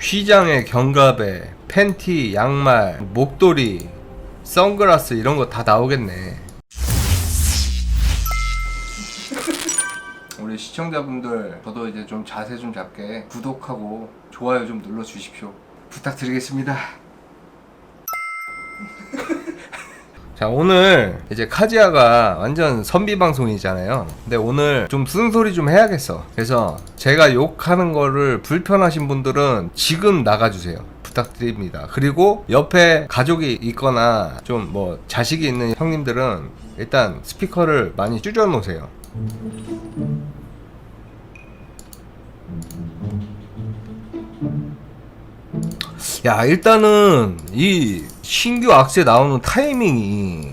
휘장에 견갑에 팬티, 양말, 목도리, 선글라스 이런 거 다 나오겠네. 우리 시청자분들 저도 이제 좀 자세 좀 잡게 구독하고 좋아요 좀 눌러 주십시오. 부탁드리겠습니다. 자 오늘 이제 카지아가 완전 선비 방송이잖아요. 근데 오늘 좀 쓴소리 좀 해야겠어. 그래서 제가 욕하는 거를 불편하신 분들은 지금 나가주세요. 부탁드립니다. 그리고 옆에 가족이 있거나 좀 뭐 자식이 있는 형님들은 일단 스피커를 많이 줄여 놓으세요 야 일단은 이 신규 악세 나오는 타이밍이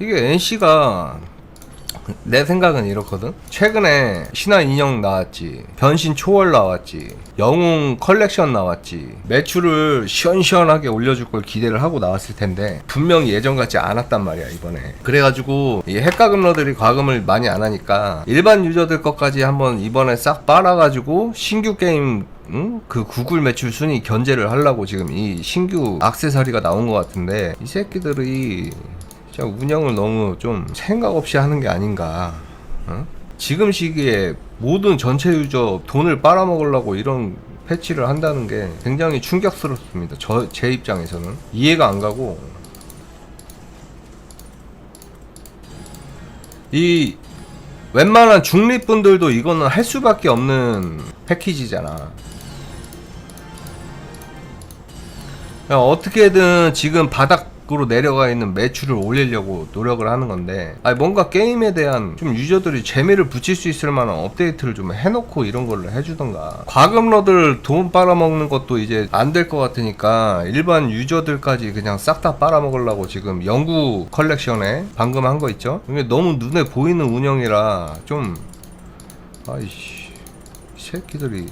이게 NC가 내 생각은 이렇거든. 최근에 신화 인형 나왔지 변신 초월 나왔지 영웅 컬렉션 나왔지 매출을 시원시원하게 올려줄 걸 기대를 하고 나왔을 텐데 분명히 예전 같지 않았단 말이야 이번에. 그래가지고 이 핵가금러들이 과금을 많이 안 하니까 일반 유저들 것까지 한번 이번에 싹 빨아가지고 신규 게임 응? 그 구글 매출 순위 견제를 하려고 지금 이 신규 악세사리가 나온 것 같은데 이 새끼들이 진짜 운영을 너무 좀 생각 없이 하는 게 아닌가. 어? 지금 시기에 모든 전체 유저 돈을 빨아먹으려고 이런 패치를 한다는 게 굉장히 충격스럽습니다. 저 제 입장에서는 이해가 안 가고 이 웬만한 중립분들도 이거는 할 수밖에 없는 패키지잖아. 어떻게든 지금 바닥으로 내려가 있는 매출을 올리려고 노력을 하는 건데 뭔가 게임에 대한 좀 유저들이 재미를 붙일 수 있을 만한 업데이트를 좀 해놓고 이런 걸로 해주던가. 과금러들 돈 빨아먹는 것도 이제 안 될 것 같으니까 일반 유저들까지 그냥 싹 다 빨아먹으려고 지금 영구 컬렉션에 방금 한 거 있죠? 이게 너무 눈에 보이는 운영이라 좀 아이씨 이 새끼들이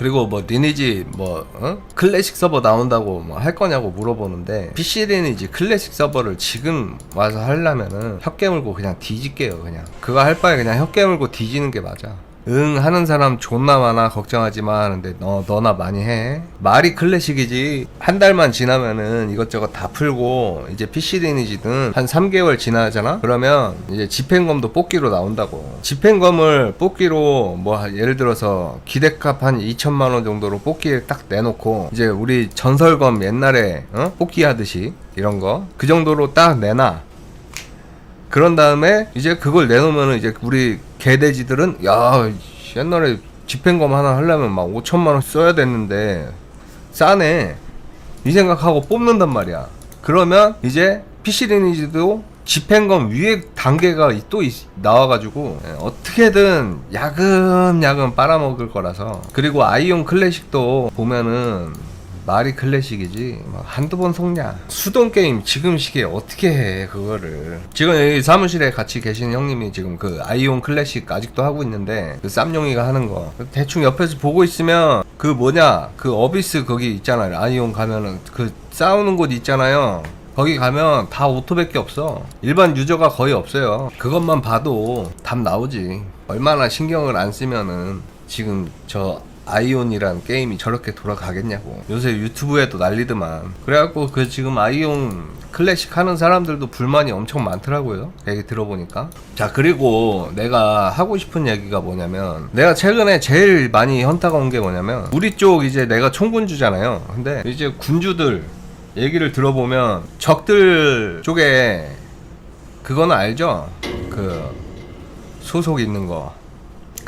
그리고 뭐 리니지 뭐 어? 클래식 서버 나온다고 뭐 할 거냐고 물어보는데 PC 리니지 클래식 서버를 지금 와서 하려면은 혀 깨물고 그냥 뒤질게요 그냥 그거 할 바에 그냥 혀 깨물고 뒤지는 게 맞아 응 하는 사람 존나 많아 걱정하지 마 하는데 너 너나 많이 해. 말이 클래식이지. 한 달만 지나면은 이것저것 다 풀고 이제 PC 리니지든 한 3개월 지나잖아? 그러면 이제 집행검도 뽑기로 나온다고. 집행검을 뽑기로 뭐 예를 들어서 기대값 한 2천만 원 정도로 뽑기에 딱 내놓고 이제 우리 전설검 옛날에 어? 뽑기 하듯이 이런 거. 그 정도로 딱 내놔 그런 다음에 이제 그걸 내놓으면은 이제 우리 개돼지들은 야 씨, 옛날에 집행검 하나 하려면 막 5천만 원 써야 됐는데 싸네. 이 생각하고 뽑는단 말이야. 그러면 이제 PC 리니지도 집행검 위에 단계가 또 있- 나와가지고 예, 어떻게든 야금야금 빨아먹을 거라서. 그리고 아이온 클래식도 보면은 말이 클래식이지 막 한두 번 속냐 수동 게임 지금 시기에 어떻게 해 그거를 지금 여기 사무실에 같이 계신 형님이 지금 그 아이온 클래식 아직도 하고 있는데 그 쌈용이가 하는 거 대충 옆에서 보고 있으면 그 뭐냐 그 어비스 거기 있잖아요 아이온 가면은 그 싸우는 곳 있잖아요 거기 가면 다 오토밖에 없어. 일반 유저가 거의 없어요. 그것만 봐도 답 나오지. 얼마나 신경을 안 쓰면은 지금 저 아이온이란 게임이 저렇게 돌아가겠냐고. 요새 유튜브에도 난리더만. 그래갖고 그 지금 아이온 클래식 하는 사람들도 불만이 엄청 많더라고요. 얘기 들어보니까. 자, 그리고 내가 하고 싶은 얘기가 뭐냐면 내가 최근에 제일 많이 현타가 온 게 뭐냐면 우리 쪽 이제 내가 총군주잖아요. 근데 이제 군주들 얘기를 들어보면 적들 쪽에 그거는 알죠? 그 소속 있는 거.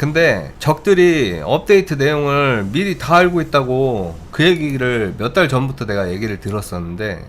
근데 적들이 업데이트 내용을 미리 다 알고 있다고 그 얘기를 몇 달 전부터 내가 얘기를 들었었는데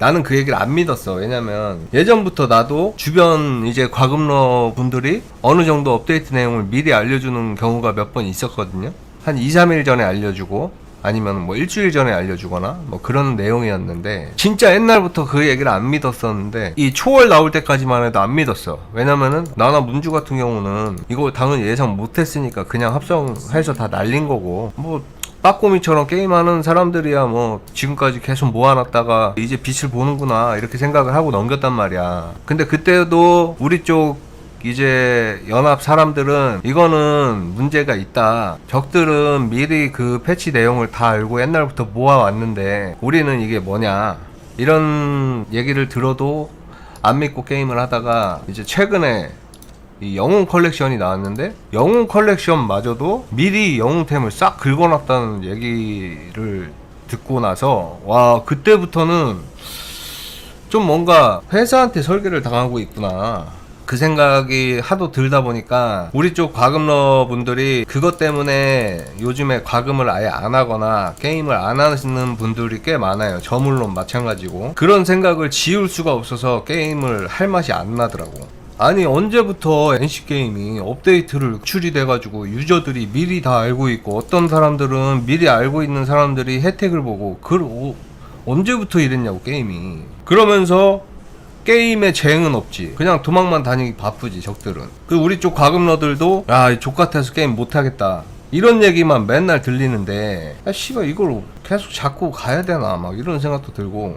나는 그 얘기를 안 믿었어. 왜냐면 예전부터 나도 주변 이제 과금러 분들이 어느 정도 업데이트 내용을 미리 알려주는 경우가 몇 번 있었거든요. 한 2, 3일 전에 알려주고 아니면 뭐 일주일 전에 알려주거나 뭐 그런 내용이었는데 진짜 옛날부터 그 얘기를 안 믿었었는데 이 초월 나올 때까지만 해도 안 믿었어. 왜냐면은 나나 문주 같은 경우는 이거 당연히 예상 못했으니까 그냥 합성해서 다 날린 거고. 뭐 빠꼬미처럼 게임하는 사람들이야 뭐 지금까지 계속 모아놨다가 이제 빛을 보는구나 이렇게 생각을 하고 넘겼단 말이야. 근데 그때도 우리 쪽 이제 연합 사람들은 이거는 문제가 있다. 적들은 미리 그 패치 내용을 다 알고 옛날부터 모아왔는데 우리는 이게 뭐냐. 이런 얘기를 들어도 안 믿고 게임을 하다가 이제 최근에 이 영웅 컬렉션이 나왔는데 영웅 컬렉션마저도 미리 영웅템을 싹 긁어놨다는 얘기를 듣고 나서 와 그때부터는 좀 뭔가 회사한테 설계를 당하고 있구나. 그 생각이 하도 들다 보니까 우리 쪽 과금러 분들이 그것 때문에 요즘에 과금을 아예 안 하거나 게임을 안 하시는 분들이 꽤 많아요. 저 물론 마찬가지고. 그런 생각을 지울 수가 없어서 게임을 할 맛이 안 나더라고. 아니 언제부터 NC게임이 업데이트를 출이돼가지고 유저들이 미리 다 알고 있고 어떤 사람들은 미리 알고 있는 사람들이 혜택을 보고 그 어, 언제부터 이랬냐고 게임이 그러면서 게임에 재행은 없지. 그냥 도망만 다니기 바쁘지 적들은. 그 우리 쪽 과금러들도 야이 족같아서 게임 못 하겠다. 이런 얘기만 맨날 들리는데 야 씨발 이걸 계속 잡고 가야 되나? 막 이런 생각도 들고.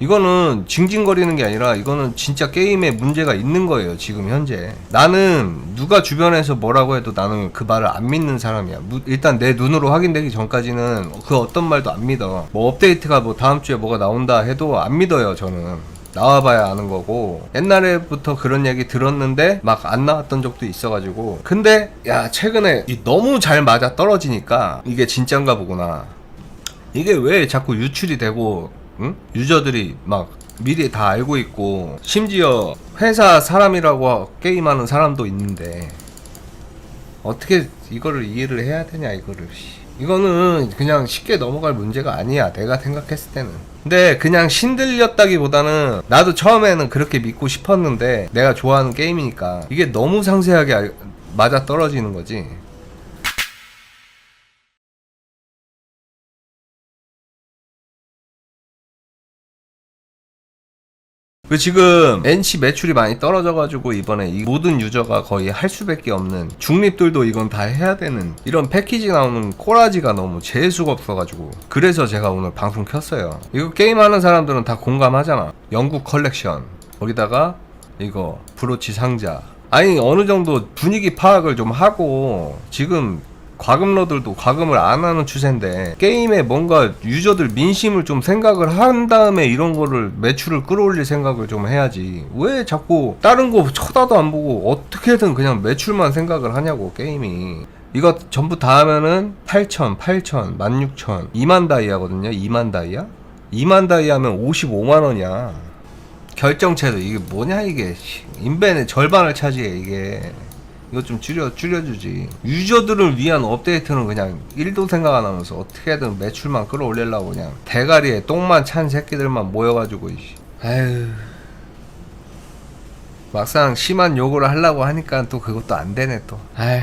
이거는 징징거리는 게 아니라 이거는 진짜 게임에 문제가 있는 거예요 지금 현재. 나는 누가 주변에서 뭐라고 해도 나는 그 말을 안 믿는 사람이야. 무- 일단 내 눈으로 확인되기 전까지는 그 어떤 말도 안 믿어. 뭐 업데이트가 뭐 다음 주에 뭐가 나온다 해도 안 믿어요 저는 나와봐야 아는 거고 옛날에부터 그런 얘기 들었는데 막 안 나왔던 적도 있어가지고 근데 야 최근에 이 너무 잘 맞아 떨어지니까 이게 진짠가 보구나 이게 왜 자꾸 유출이 되고 응? 유저들이 막 미리 다 알고 있고 심지어 회사 사람이라고 게임하는 사람도 있는데 어떻게 이거를 이해를 해야 되냐 이거를 씨. 이거는 그냥 쉽게 넘어갈 문제가 아니야 내가 생각했을 때는. 근데 그냥 신들렸다기보다는 나도 처음에는 그렇게 믿고 싶었는데 내가 좋아하는 게임이니까 이게 너무 상세하게 알- 맞아 떨어지는 거지 그 지금 NC 매출이 많이 떨어져가지고 이번에 이 모든 유저가 거의 할 수밖에 없는 중립들도 이건 다 해야 되는 이런 패키지 나오는 꼬라지가 너무 재수가 없어가지고 그래서 제가 오늘 방송 켰어요. 이거 게임하는 사람들은 다 공감하잖아. 영국 컬렉션 거기다가 이거 브로치 상자. 아니 어느 정도 분위기 파악을 좀 하고 지금 과금러들도 과금을 안 하는 추세인데 게임에 뭔가 유저들 민심을 좀 생각을 한 다음에 이런 거를 매출을 끌어올릴 생각을 좀 해야지. 왜 자꾸 다른 거 쳐다도 안 보고 어떻게든 그냥 매출만 생각을 하냐고 게임이. 이거 전부 다 하면은 8천, 8천, 16,000, 2만 다이아거든요 2만 다이아? 2만 다이아 하면 55만 원이야. 결정체도 이게 뭐냐 이게. 씨, 인벤의 절반을 차지해 이게 이거 좀 줄여 줄여주지 유저들을 위한 업데이트는 그냥 1도 생각 안 하면서 어떻게든 매출만 끌어올리려고 그냥 대가리에 똥만 찬 새끼들만 모여가지고 이씨. 아유 막상 심한 욕을 하려고 하니까 또 그것도 안 되네 또 아휴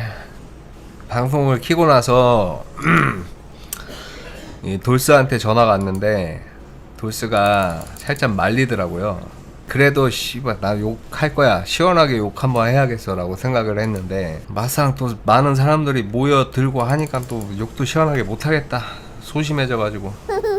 방송을 키고 나서 이 돌스한테 전화가 왔는데 돌스가 살짝 말리더라고요. 그래도 씨발 나 욕할 거야. 시원하게 욕 한번 해야겠어라고 생각을 했는데 막상 또 많은 사람들이 모여들고 하니까 또 욕도 시원하게 못하겠다. 소심해져가지고.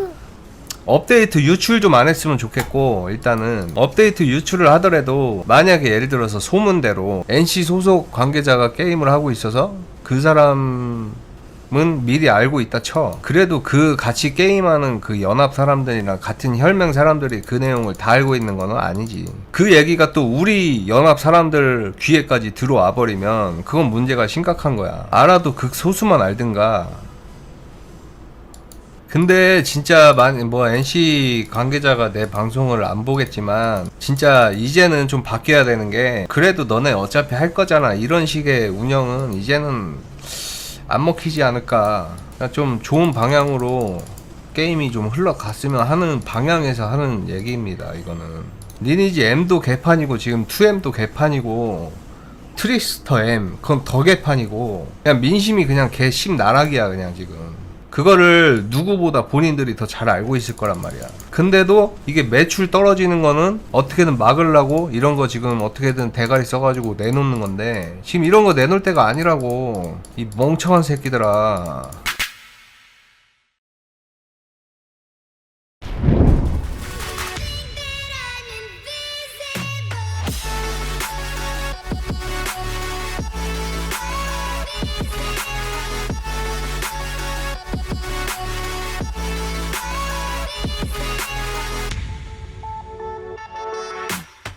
업데이트 유출 좀 안 했으면 좋겠고 일단은 업데이트 유출을 하더라도 만약에 예를 들어서 소문대로 NC 소속 관계자가 게임을 하고 있어서 그 사람 은 미리 알고 있다 쳐. 그래도 그 같이 게임하는 그 연합 사람들이랑 같은 혈맹 사람들이 그 내용을 다 알고 있는 건 아니지. 그 얘기가 또 우리 연합 사람들 귀에까지 들어와 버리면 그건 문제가 심각한 거야. 알아도 극소수만 알든가. 근데 진짜 많이 뭐 NC 관계자가 내 방송을 안 보겠지만 진짜 이제는 좀 바뀌어야 되는 게 그래도 너네 어차피 할 거잖아. 이런 식의 운영은 이제는 안 먹히지 않을까. 좀 좋은 방향으로 게임이 좀 흘러갔으면 하는 방향에서 하는 얘기입니다 이거는. 리니지 M도 개판이고 지금 2M도 개판이고 트리스터 M 그건 더 개판이고 그냥 민심이 그냥 개 심 나락이야 그냥 지금 그거를 누구보다 본인들이 더 잘 알고 있을 거란 말이야. 근데도 이게 매출 떨어지는 거는 어떻게든 막으려고 이런 거 지금 어떻게든 대가리 써가지고 내놓는 건데 지금 이런 거 내놓을 때가 아니라고. 이 멍청한 새끼들아